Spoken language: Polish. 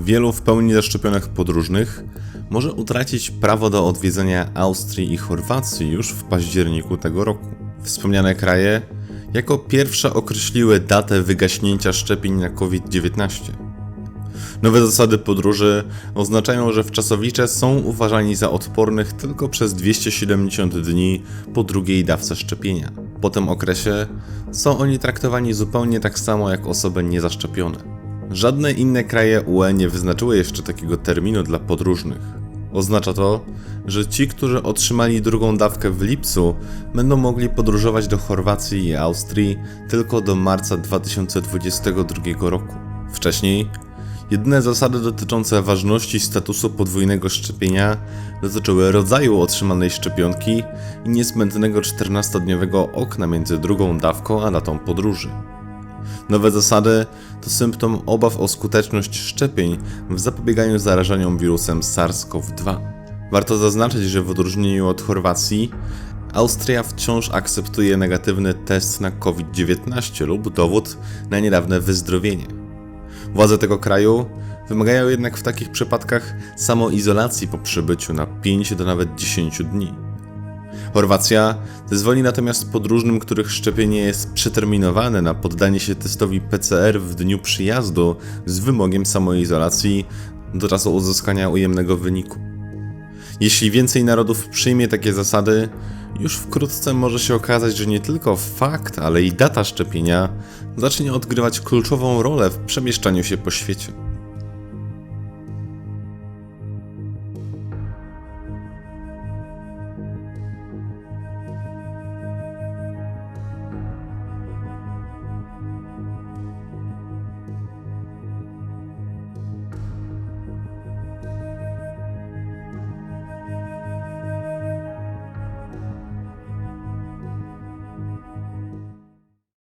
Wielu w pełni zaszczepionych podróżnych może utracić prawo do odwiedzenia Austrii i Chorwacji już w październiku tego roku. Wspomniane kraje jako pierwsze określiły datę wygaśnięcia szczepień na COVID-19. Nowe zasady podróży oznaczają, że wczasowicze są uważani za odpornych tylko przez 270 dni po drugiej dawce szczepienia. Po tym okresie są oni traktowani zupełnie tak samo jak osoby niezaszczepione. Żadne inne kraje UE nie wyznaczyły jeszcze takiego terminu dla podróżnych. Oznacza to, że ci, którzy otrzymali drugą dawkę w lipcu, będą mogli podróżować do Chorwacji i Austrii tylko do marca 2022 roku. Wcześniej Jedyne zasady dotyczące ważności statusu podwójnego szczepienia dotyczyły rodzaju otrzymanej szczepionki i niezbędnego 14-dniowego okna między drugą dawką a datą podróży. Nowe zasady to symptom obaw o skuteczność szczepień w zapobieganiu zarażeniom wirusem SARS-CoV-2. Warto zaznaczyć, że w odróżnieniu od Chorwacji, Austria wciąż akceptuje negatywny test na COVID-19 lub dowód na niedawne wyzdrowienie. Władze tego kraju wymagają jednak w takich przypadkach samoizolacji po przybyciu na 5 do nawet 10 dni. Chorwacja zezwoli natomiast podróżnym, których szczepienie jest przeterminowane na poddanie się testowi PCR w dniu przyjazdu z wymogiem samoizolacji do czasu uzyskania ujemnego wyniku. Jeśli więcej narodów przyjmie takie zasady, już wkrótce może się okazać, że nie tylko fakt, ale i data szczepienia zacznie odgrywać kluczową rolę w przemieszczaniu się po świecie.